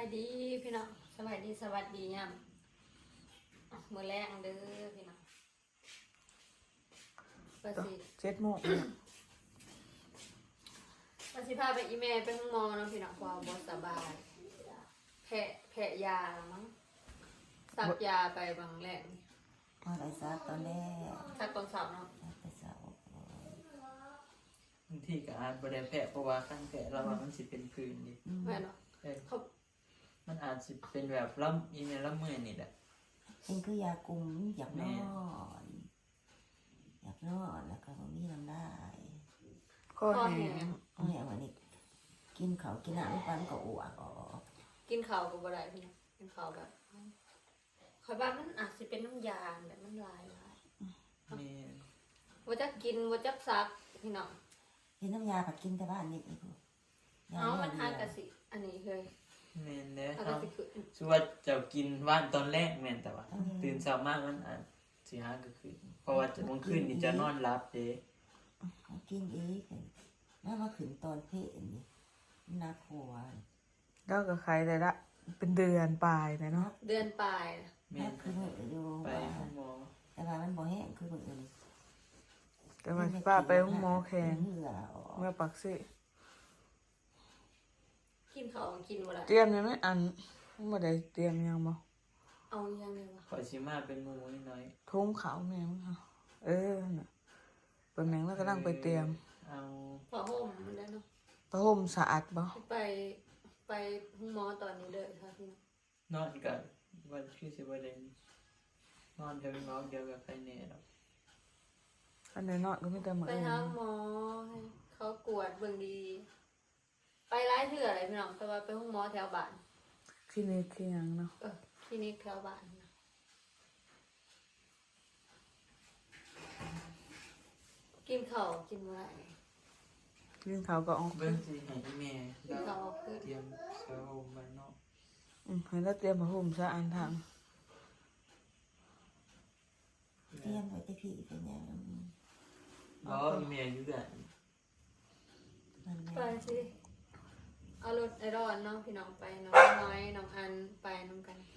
ายดีพี่น้องสบายดีสวัสดียามมือแรงเด้อพี่น้องประสิเจ็ดโมงประสิพาไปอีเมลไปห้องหมอเนาะพี่น้องความบ่สบายแพ้แพ้ยามั้งสักยาไปบางแรกมาได้ซักตอนแรกสักตอนเสาร์เนาะซักไปเสาร์บางทีก็อาจบ่ได้แผลเพราะว่าขั้นแผลเราว่ามันสิเป็นพื้นดิอืมแม่เนาะเออเขา มันอาจสิเป็นแบบล่ำอีเมลล่ำมือนี่แหละเป็นคือยากุมอยากนอนอยากนอนแล้วก็บ่มีน้ำได้ก็ข้อแห้แห้งงเอาแหงวันนี้กินเขาวกินน้ำปันก็อ้วกออกกินข้าวก็บ่ได้พี่น้องกินข้าวแบบคอยบ้านมันอาจจะเป็นน้ำยาแบบมันลายลายแม่ว่าจะกินว่าจะซักพี่น้องเห็นน้ำยาผักกินแต่บ้านนี่อีกยาเอามันเดีหายวกะสิ อันนี้เคย แม่นเด้อเอาคกะรับสิคือชื่อว่าเจะกินว่านตอนแรกแม่นแต่ว่า ตื่นเช้ามากมันอาจสิหาก็คือเพราะว่าจะวันคืนนี่จะนอนรับเด้เขากินอีกน่ามาขืนตอนเพศนี่น่ากลัวแล้วก็ใครได้ละ เป็นเดือนปลายนะเนาะเดือนปลายน่ะแม่น่านคือมืออยู่ไปห้องหมอแต่ว่ามันบ่แห้งคือมืออื่นแต่ว่าป้าไปห้องหมอแข็งเหงื่อออกเมื่อปักสิ กินข้าวกินบ่ได้เตรียมยังไม่อันไม่ได้เตรียมยังบ่เอายังไงวะขอชิมาเป็นหมูน้อยทุ่งขาวแมวค่ะเออน่ะเปิดแมงแล้วก็นั่งไปเตรียม เอาพอห่มมันได้เนาะผ้าห่มสะอาดบ่ไปไปห้องหมอตอนนี้เด้อค่ะพี่น้องนอนกันวันคือสิบ่ได้นอนเดี๋ยวน้องเดียวกับใครแน่หรอกอันไหนนอนก็ไม่แต่เหมือนไปหาหมอให้เขากวดเบิ่งดี ไปร้ายเถื่ออะไรพี่น้องแต่ว่าไปห้องหมอแถวบ้าน คลินิกที่ยังเนาะเออคลินิกแถวบ้านนะกินข้าวกินบ่ได้ยื่นเขาวก็ออกเบิ่งสิให้อีแม่กินข้าวคือเตรียมเสื้อห่มไว้เนาะอืมให้เราเตรียมผ้าห่มสะอาดทางเตรียมไว้ที่พี่เป็นอย่างนั้นบ่อีแม่อยู่กันมันไปแม่สิ เอารถไอรอนเนาะพี่น้องไปน้องน้อยน้องอันไปน้องกันท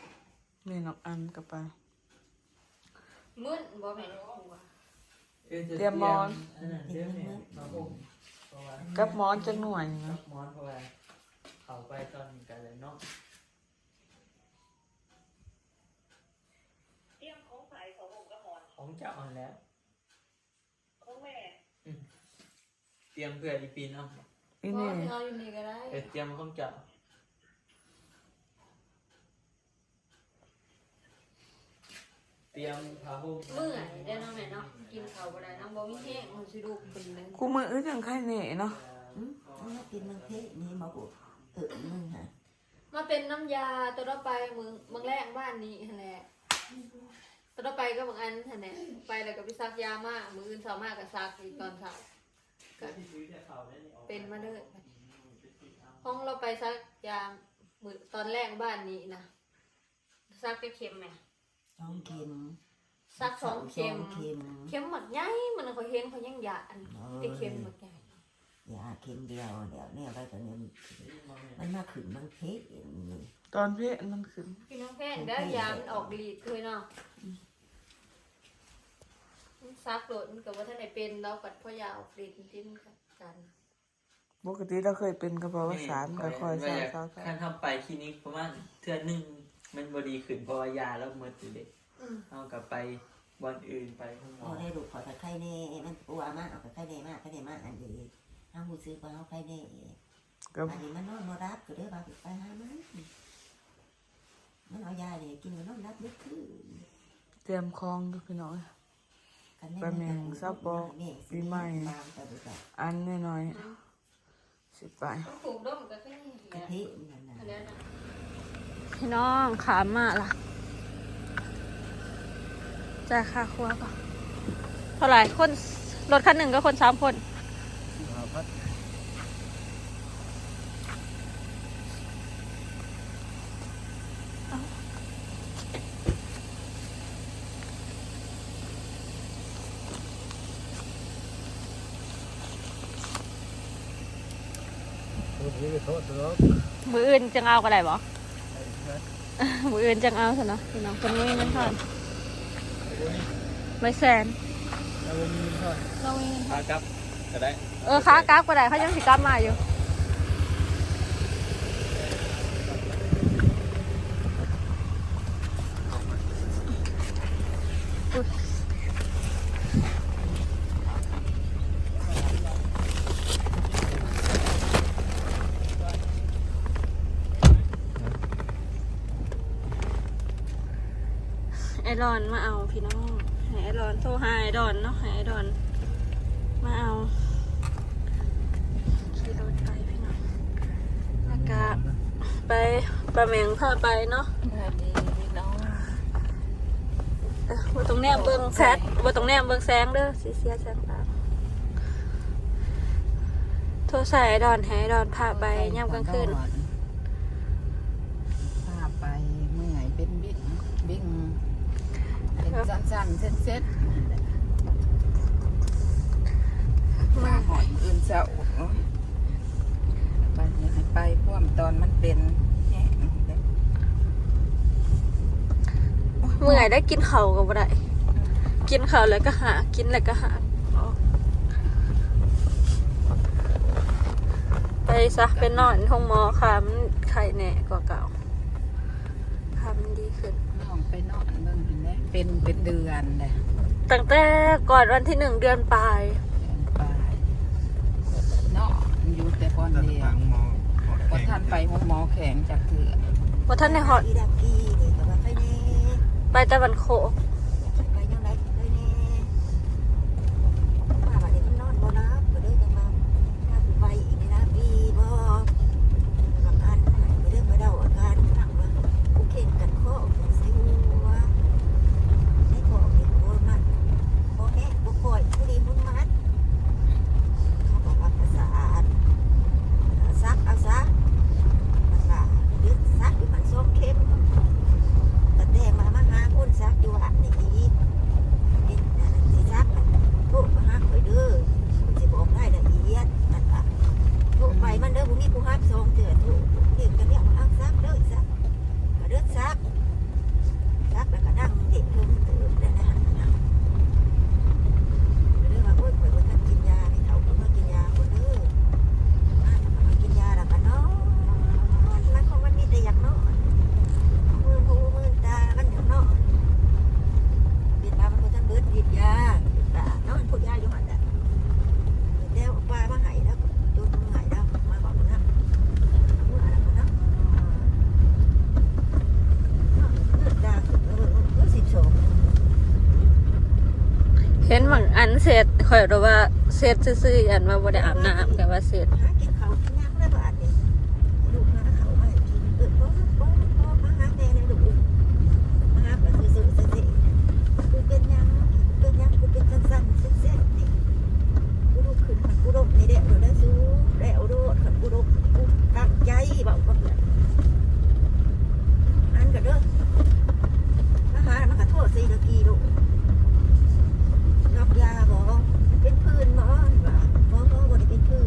ำแม่นอกอันกับไปมื้นบ่แม่นหัวเอ้ยจะเตรียมหมอนอันนั้นเดี๋ยวแม่มาห่มเพราะว่ากับหมอนจังหน่วยกันะบหมอนเพราะว่าเขาไปตอนนี้กันเลยเนาะเตรียมของใส่ของผมกระหอนของเจ้าเอาแล้วของแม่เตรียมเพื่ออีปีนเอา อีบ่นี่ที่ เอาอยู่นี่ก็ได้เออเตรียมของเจ้าเตรียมผ้าห่มเมื่อยได้เนาะแม่เนาะ กินข้าวบ่ได้เนาะบ่มีแห้งมันสิลูกเป็นเลยกูมืออื้อจังไข่เน่เนาะอืมมันมากินมันเพศนี่มาบุเออมึงฮะมาเป็นน้ำยาตัวต่อไปมึงเมืองแรกบ้านนี้หั่นแหละตัวต่อไปก็บางอันหั่นแหละไปแล้วก็ไปซักยามามื้ออื่นเช้ามาก็ซักอีกตอนเช้าก็ เป็นมาเด้อห้องเราไปซักยามื้อตอนแรกบ้านนี้นะซักจะเข็มแหมสองเข็มซักสองเข็มสองเข็มเข็มหมักใหญ่มันเขาเห็นเขายังหยาอันไอเข็มหมักใหญ่ยาเข็มเดียวเดี๋ยวเนี่ยไปตอนนี้มันมาขืนมันเพศนี่ตอนเพศมันขึ้นพี่น้องแพงได้อยามันออกลีดเลยเนาะมันซักโดดมันกับว่าท่านไหนเป็นเรากัดพ่อยาออกลีดจริงๆกัน ปกติเราเคยเป็นกระเพาะประสานก็คอยว่าเศร้าอยากเศร้าเศร้าขั้นทำไปคลินิกประมาณเทื่อหนึงมันบดีขึ้นเพราะว่ายาแล้วหมดอยู่เด็กอืมเอากลับไปวันอื่นไปห้องหมพออได้ลูกขอตะไคร้เน่มันปัวมากเอาตะไคร้เน่มากไคร้เน่มากอันดีห้ามหูซื้อไปเอาไคร้เน่ก็อันนี้มันนอนนอนรับก็ได้บาไปหามันมันเอายาเนี่ยกินมันนอนรับลึกขึ้นเตรียมคลองดูพี่น้องบางแต่ดูแต่อันน้อยๆ สิไปต้องปลูกด้มกับแค่นี้กะทินั่นนะอันนั้นน่ะพี่น้องขามมาล่ะจ่ายค่าครัวป่ะเท่าไหร่คนรถคันหนึ่งก็คนสามคน มืออื่นจังเอาก็ได้บ่ มืออื่นจังเอาซะเนาะพี่น้องคนนี้เงินทอนไม่แสนเรามีเงินทอนครับก็ได้ เออค้ากราฟก็ได้เขายังสิกลับมาอยู่ ไอรอนมาเอาพี่น้องให้ไอรอนโทรหาไอรอนเนาะให้ไอรอนมาเอาขี่รถไปพี่น้องแล้วก็ไปปลาแมงพาไปเนาะสวัสดีพี่น้องเออว่าตรงแนมเบิ้งแซดว่าตรงแนมเบิ้งแสงเด้อสีเสียแสงตาโทรใส่ไอรอนให้ไอรอนพาไปย่ำกลางคืน พาไปเมื่อยเป็นบิ๊กบิ๊กเป็น สั้นๆเซ็ตๆมาหอยอื่นเสาไปอยากให้ไปพ่วมตอนมันเป็นแห้งเลยเมื่อยได้กินเขาวก็บ่ได้ กินเขาวแล้วก็หา กินแล้วก็หาอ๋อไปซะเป็นนอนห้องหมอค่ะมันไข้แน่กว่าเก่าค่ะมันดีขึ้นน้องไปนอน เบิ่งเป็นแน่เป็นเป็นเดือนเลยตั้งแต่ก่อนวันที่หนึ่งเดือนปลายเดือนปลายเนาะอยู่แต่ก่อนเดียวพอท่านไปห้องหมอแข็งจากเถื่อว่าท่านในหอดอีดักกี้นี่ก็ว่าไปแน่ไปแต่วันโคก ไปยังไงไปแน่ป้าว่าเดี๋ยวมันนอนบ่รับก็เลยจะมาถ้าสิไปอีกนี่นะพี่บ่อาการหายไปเรื่องมาเดาอาการข้างว่ากูเข่งกันข้อกูใส่หัวในคอเป็นหัวมันบ่แห้งบ่ป่อยผู้ดีบุญมัดเขาบอกว่าประสาทซักเอาซะมันว่าดึกซักอยู่มันส้มเข็ม แต่แต่มามาหาคนซักอยู่อันนี้อีกเป็นอันที่ซักน่ะโทรมาหาข่อยเด้อมันสิบอกได้ละเอียดมันว่าโทรไปมันเด้อบ่มีผู้รับส่งเถื่อโทรเรียกกันเนี่ยมาเอาซักเด้อซักมาเด้อซักซักแล้วก็นั่งเด็กเพิ่มเติมได้นะนั่งเด้อว่าโอ้ยข่อยบ่ทันกินยานี่เขาก็มากินยาคนเด้อมาแล้วก็มากินยาแล้วก็นอนมันของมันมีแต่อยากนอน มือหูมือตา มันอย่างนอนเบียดมามันก็จะเบิดเบียดยาตานอนพูดยาอยู่หันแหละเดี๋ยวปลามาหายแล้วจุดมือหายแล้วมาบอกมึงนะมืออะไรมึงนะเลือดดาเออเออสิบสอง เห็นบางอันเสร็จข่ อยรู้ว่าเสร็จซื่อๆอันว่าบ่ได้อาบน้ำแต่ว่าเสร็จ บ่ได้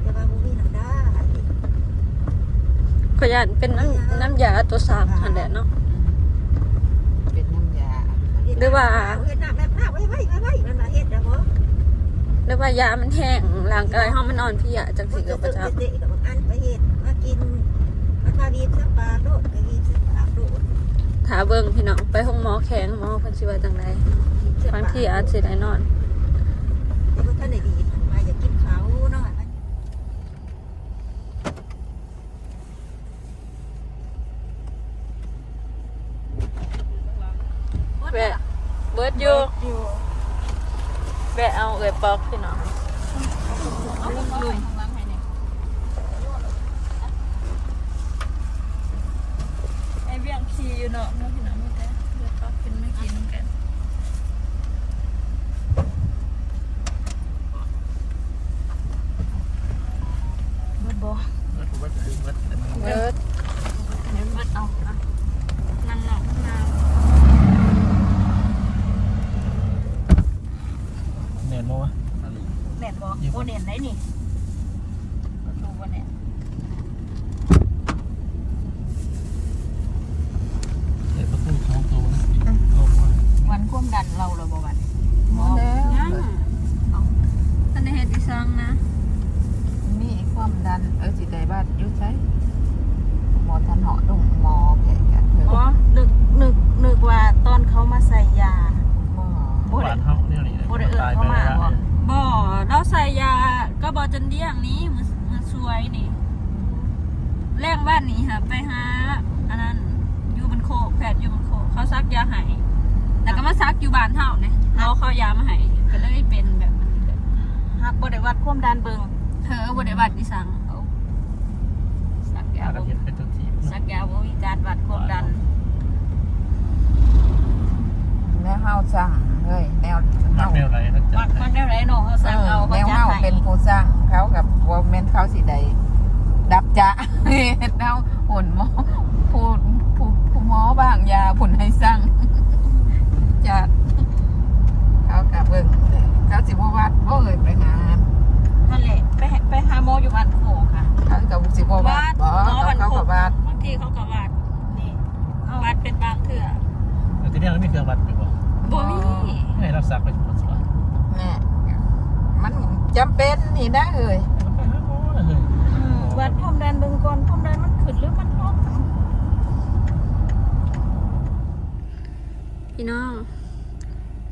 เป็นพื้นแต่ว่าบ่มีน้ำดาขยันเป็นน้ำน้ำยาตัวสามหันแหละเนาะ เป็นน้ำยาหรือว่า เฮ็ดน้ำแบบน้ำไว้ไว้ไว้ไว้มันมาเฮ็ดนะบ่หรือว่ายามันแห้งร่างกายเฮามันอ่อนเพลียจังสิก็บ่จับเด็กๆกับบางอันไปเฮ็ดมากินมันมาบีบสักปากโดดไปบีบสักปากโดดถ้าเบิ่งพี่น้องไปห้องหมอแข็งหมอเพิ่นสิว่าจังไดบางทีอาจสิได้นอนแต่ว่าท่านไหนดีมาอยากกินเขาเนาะมัน แวะเบิดอยู่แวะเอาเอ่ยปอกพี่น้องไอเบี้ยงขี่อยู่เนาะเนาะพี่น้องไม่แต่เดี๋ยวปอกกินไม่กินกันเบิดบ่เบิดเบิดเบิดเอา มาวะแน่นบ่โอเน่นได้นี่ดูบ่เน่นแต่ประตูสองตัวนะลงมาวันความดันเราเหรอบ่วันหมอแล้วยังท่านได้เฮติซังนะมีความดันเออสิได้บ้านอยู่ไสหมอทันเหาะตรงหมอแผลกันอ๋อนึกหนึกหนึกว่าตอนเขามาใส่ นี่ยตียงนี้มือมือสวยนี่แรงบ้านนี้ค่ะไปหาอันนั้นอยู่บนโคกแพทย์อยู่บนโคกเขาซักยาให้แล้วก็มาซักอยู่บ้านเฮาเนี่ยเราเขายามาให้ก็เลยเป็นแบบนั้นหักบ่ได้วัดความดันเบิ่งเธอบ่ได้บัดดิสังเอาซักยาเราบ่เห็นเป็นตัวทีซักยาบ่มีการวัดความดันแนวเฮาสั่ง เฮ้ยแนวมัเฮากแนวไหนเขาจัวัดดมันได้ไรเนาะเขาสั่งเอาแนเขาวจัดเฮาให้เป็นผู้สร้างเขากับว่าแม่นเขาสิใดดับจะเฮ็ดเฮาหุ่นหมอผู้ผู้ผู้หมอบางยาผุนให้สร้างจัดเขากับเบิ่งเลยเขาสิบ่วัดบ่เอ่ยไปหา นั่นแหละไปหาไปหาหมออยู่บ้านโคกค่ะ เขากับสิบ่วัดบ่ หมอบ้าน เขา โค ก็ ก วัด บางทีเขาก็วัดนี่วัดเป็นบางเถื่อ แต่ที่นี่เราไม่เคยวัดไปบ่ บ่มี ให้เราสักไปหมดสิวะ แม่มันจำเป็นนี่นะ เอ้ยอืมวัดความดันเบิงก่อนความดันมันขึ้นหรือมันลงพี่น้อง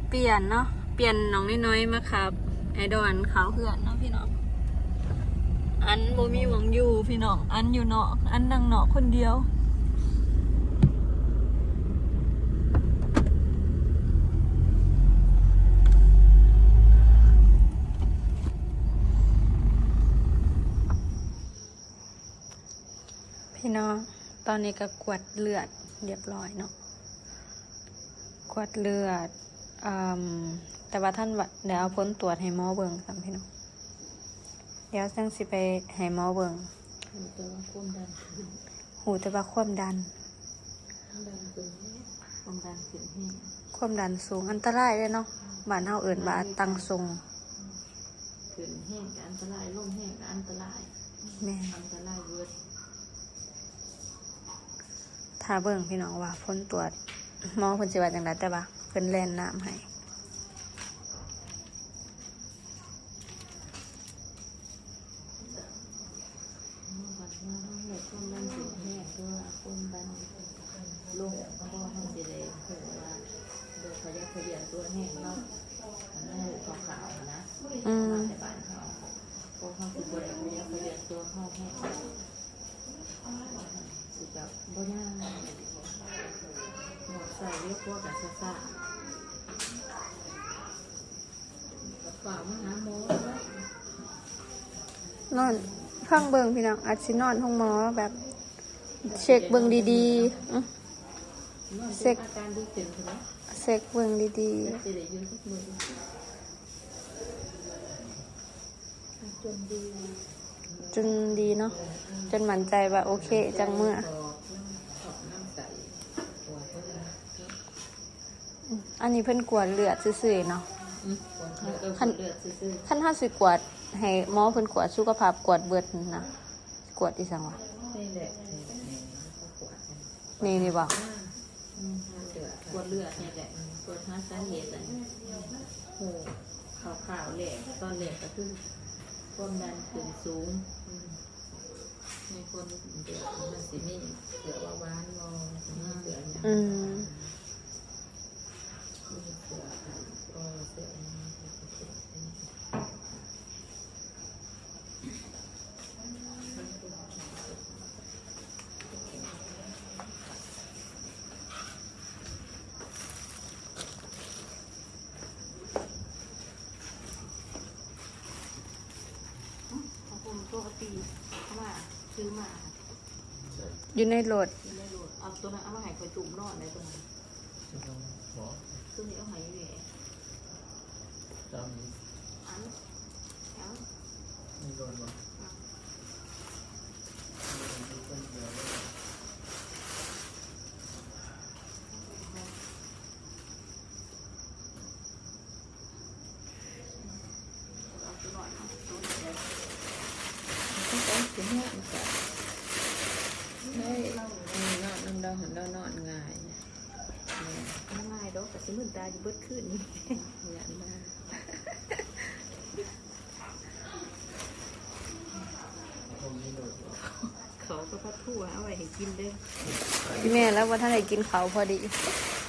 เปลี่ยนเนาะเปลี่ยนน้องน้อยๆมาครับ ไอดอนขาวเพื่อนเนาะพี่น้อง อันบ่มีหวังอยู่พี่น้อง อันอยู่เนาะอันนั่งเนาะคนเดียว พี่น้องตอนนี้ก็กวดเลือดเรียบร้อยเนาะ กวดเลือดอืมแต่ว่าท่านว่าเดี๋ยวเอาผลตรวจให้หมอเบิ่งสัมพี่น้อง เดี๋ยวจังสิไปให้หมอเบิ่งหูแต่ว่าความดันความดันขึ้นแห้งความดันสูงอันตรายเลยเนาะบ้านเฮาเอิ้นว่าตังทรงขึ้นแห้งก็อันตรายลงแห้งก็อันตรายแม่นอันตรายเบิด ถ้าเบิ่งพี่น้องว่าผลตรวจหมอเพิ่นสิว่าจังไดแต่ว่าเพิ่นแล่นน้ำให้บัดว่าเฮาเฮ็ดความดันขึ้นแห้วความดันลงก็บ่เฮาสิได้เพิ่นว่าโดยขยับขยันตัวแห้งเนาะอันนั้นขาวๆนะอืมในบ้านเฮาพวกเฮาสิบ่ได้ขยับขยันตัวเฮาแห้ง สิแบบบ่ย่างหมดใส่เรียกพวกกับซ่าๆฝามาหาหมอนะนอนฟังเบิงพี่น้องอาจสินอนห้องหมอแบบ เช็คเบิงดีๆอื้อเซ็กอาการดีขึ้นไหมเช็คเบิงดีจะได้ยืนทุกมือจนดีๆ จนดีเนาะจนมั่นใจว่าโอเคจังเมื่อขอบน้ำใสปวดก็เลยอันนี้เพิ่นกวดเลือดซื่อๆเนาะปวดเขาก็ปวดเลือดซื่อคันถ้าสิกวด ให้หมอเพิ่นกวดสุขภาพกวดเบิดนะกวดอีสังวะๆนี่แหละนี่แหละนี่เขาปวดกันนี่นี่บ่อืมเลือดปวดเลือดนี่แหละปวดหาสาเหตุอันโหขาวๆแหลกตอนแหลกก็คือ ความดันขึ้นสูงอืมมีคนเดือดมันสิมีเดือว่าวานมองมีเดือเนี่ยอืม มีเสือก็เสือเนี่ย ของผมปกติเพราะว่าซื้อมา อยู่ในรถอยู่ในรถเอาตัวนั้นเอามาให้คอยจุ่มนอนในตัวนั้นหมอตัวนี้เอาให้แหวจำอันเอามีโดนบ่เอาตัวหน่อยเอาตัวนี้เลยต้องต้องถึงเนี่ยมันจะเฮ้ยนอนนอนนอนนอนนอนง่ายเนี่ยง่ายดอกแต่สิมึนตาอยู่เบิดขึ้นนี่อย่างนั้น เขา ก็พัดทั่วเอาไว้ให้กินเด้อพี่แม่แล้วว่าท่านไหนกินเขาวพอดี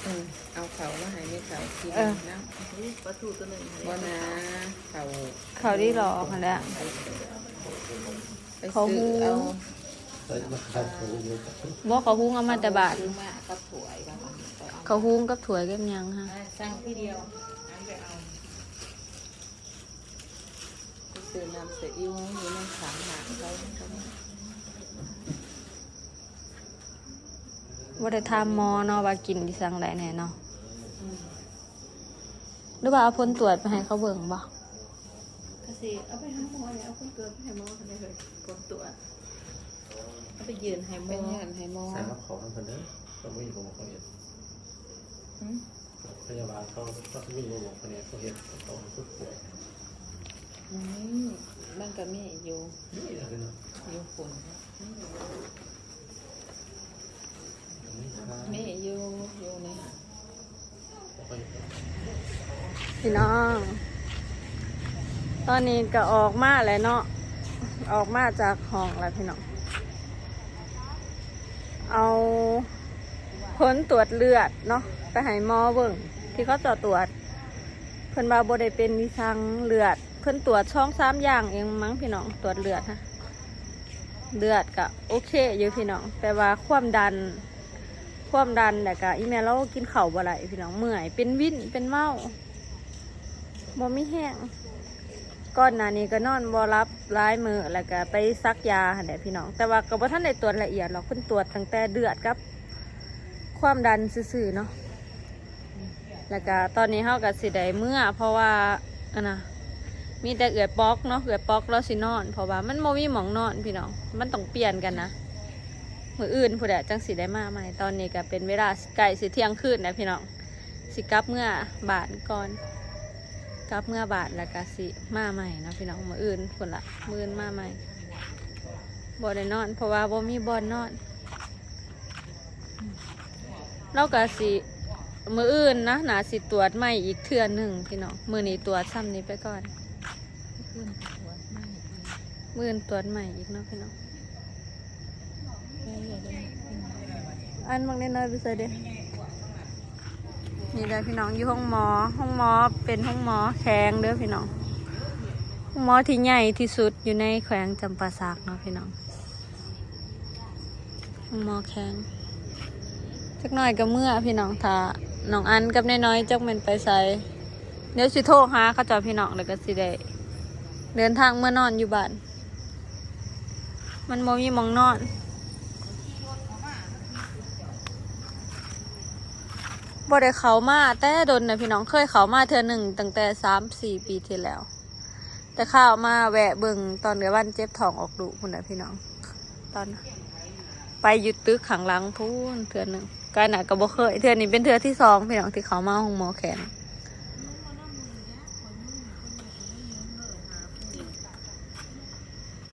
เออเอาเขามาให้ไม่เขากินเออ นะนี่ปลาทูตัวหนึ่งบ่นะ เขาเขาที่รอกันแล้วเอาเขาซื้หูอเอาบ่เขาหุงเอามาแต่บาทซื้อมากับถวยกันไปเอาเขาหุงกับถ้วยกับหยังฮะสั่งที่เดียวอันไปเอาไปซื้อน้ำเสียอิ้วอยู่ในถังหนังเขาเขา บ่ได้ถามหมอเนาะว่ากินดิสังใดแน่เนาะหรือว่าเอาผลตรวจไปให้เขาเบิ่งบ่ก็สิเอาไปหาหมอแล้วคนเกิดให้หมอกันได้เลยผลตรวจเอาไปยืนให้หมอเป็นยืนให้หมอใส่มาขอทำคนเด้อก็ไม่มีผมเขาเห็นหืมพยาบาลเขาก็ไม่มีผมคนนี้เขาเห็นเขาผู้ป่วยอืมมันก็มีอยู่นี่อะไรเนาะอยู่ฝน นี่ครับมีอยู่อยู่ในเขาเห็นพี่น้อง ตอนนี้ก็ออกมาแล้วเนาะ ออกมาจากห้องแล้วพี่น้อง เอาผลตรวจเลือดเนาะ ไปให้หมอเบิ่งที่เขาจะตรวจ เพิ่นว่าบ่ได้เป็นวิชังเลือด เพิ่นตรวจช่องสามอย่างเองมั้งพี่น้อง ตรวจเลือดฮะเลือดก็โอเคอยู่พี่น้อง แต่ว่าความดัน ความดันแต่ก็อีแม่เรากินเข้าบ่ไหลพี่น้องเมื่อย เป็นวินเป็นเมาบ่มีแห้งก่อนหนานี้ก็นอนบ่รับร้ายมือแล้วก็ไปซักยาหั่นแหละพี่น้อง แต่ว่าก็บ่ทันได้ตรวจละเอียดหรอกเพิ่นตรวจตั้งแต่เดือดกับ ความดันซื่อๆเนาะแล้วก็ตอนนี้เฮาก็สิได้เมื่อ เพราะว่าอันน่ะมีแต่เอือยปอกเนาะเอือยปอกแล้วสินอน เพราะว่ามันบ่มีหมองนอนพี่น้อง มันต้องเปลี่ยนกันนะ มืออื่นผู้ใดจังสิได้มาใหม่ตอนนี้ก็เป็นเวลาใกล้สิเที่ยงคืนนะพี่น้องสิกลับเมื่อบาทก่อนกลับเมื่อบาทแล้วก็สิมาใหม่นะพี่น้องมืออื่นคนละมืออื่นมาใหม่บ่ได้นอน เพราะว่าบ่มีบอนนอนเราก็สิมืออื่นนะหนาสิตรวจใหม่อีกเทื่อหนึ่งพี่น้องมือนี้ตรวจซ้ำนี้ไปก่อน มืออื่นตรวจใหม่อีกเนาะพี่น้อง อันบางเล็กน้อยไปใส่เด้นี่เด้อพี่น้องอยู่ห้องหมอ ห้องหมอเป็นห้องหมอแข็งเด้อพี่น้องห้องหมอที่ใหญ่ที่สุดอยู่ในแขวงจำปาสักเนาะพี่น้องห้องหมอแข็งจักหน่อยก็เมื่อพี่น้องถ้าน้องอันกับน้อยๆจักแมันไปใส่เดี๋ยวสิโทรหาเขาจอพี่น้องแล้วก็สิได้เดินทางเมื่อนอนอยู่บ้าน มันบ่มีหมองนอน บ่ได้เขามาแต่โดนนะพี่น้องเคยเขามาเธอหนึ่งตั้งแต่สามสี่ปีที่แล้ว แต่ข้าวมาแวะเบิ่งตอนเดือวันเจ็บท้องออกดุคุณนนะพี่น้อง ตอนไปหยุดตึกขังหลังพูนเทือหนึ่งกายหนาก็บ่เคยเทือนี้เป็นเทือที่สองพี่น้องที่เขามาห้องหมอแขน